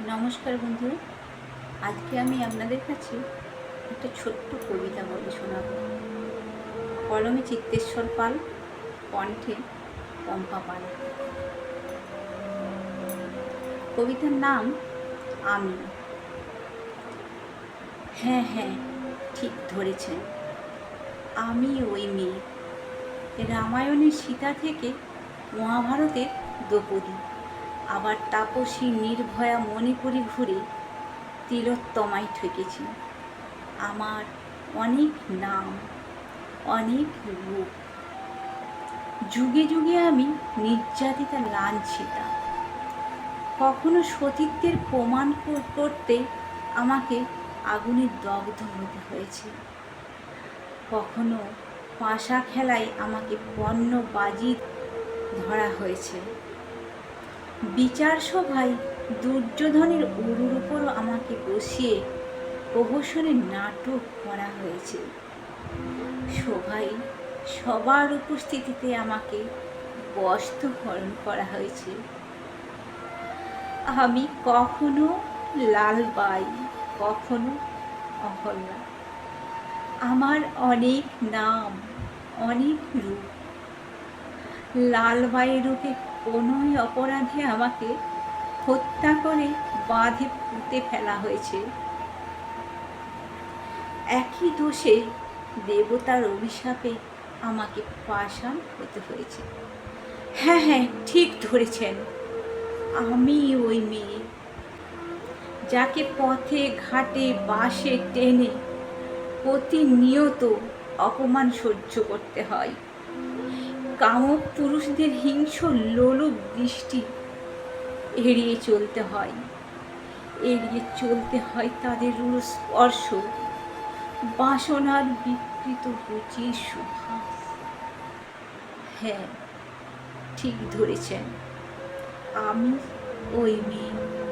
নমস্কার বন্ধুরা। আজকে আমি আপনাদের কাছে একটা ছোট্ট কবিতা বলে শোনাব। কলমে চিত্তেশ্বর পাল, কণ্ঠে পম্পা পাল। কবিতার নাম আমি। হ্যাঁ হ্যাঁ ঠিক ধরেছেন। আমি ওই মেয়ে। রামায়ণের সীতা থেকে মহাভারতের দ্রৌপদী। আবার তাপসী নির্ভয়া মণিপুরি ঘুরে তিলোত্তমায় ঠেকেছি আমার অনেক নাম, অনেক রূপ। যুগে যুগে আমি নির্যাতিতা লাঞ্ছিতা। কখনো সতীত্বের প্রমাণ করতে আমাকে আগুনে দগ্ধ হতে হয়েছে। কখনো পাশা খেলায় আমাকে পণ্য বাজি ধরা হয়েছে। বিচার সভায় দুর্যোধনের উরুর উপরও আমাকে বসিয়ে প্রহসনের নাটক করা হয়েছে। সভায় সবার উপস্থিতিতে আমাকে বস্ত্রহরণ করা হয়েছে। আমি কখনো লালবাই কখনো অহল্লা আমার অনেক নাম, অনেক রূপ। লালবাই রূপে কোনোই অপরাধে আমাকে হত্যা করে বাঁধে পুঁতে ফেলা হয়েছে। একই দোষে দেবতার অভিশাপে আমাকে পাষাণ হতে হয়েছে। হ্যাঁ হ্যাঁ ঠিক ধরেছেন। আমি ওই মেয়ে, যাকে পথে, ঘাটে বাসে টেনে প্রতিনিয়ত অপমান সহ্য করতে হয়। কামক পুরুষদের হিংস্র লোলুপ দৃষ্টি। এড়িয়ে চলতে হয়। এড়িয়ে চলতে হয় তাদের স্পর্শ। বাসনার বিকৃত রুচির সুভাষ হ্যাঁ ঠিক ধরেছেন। আমি ওই মেয়ে।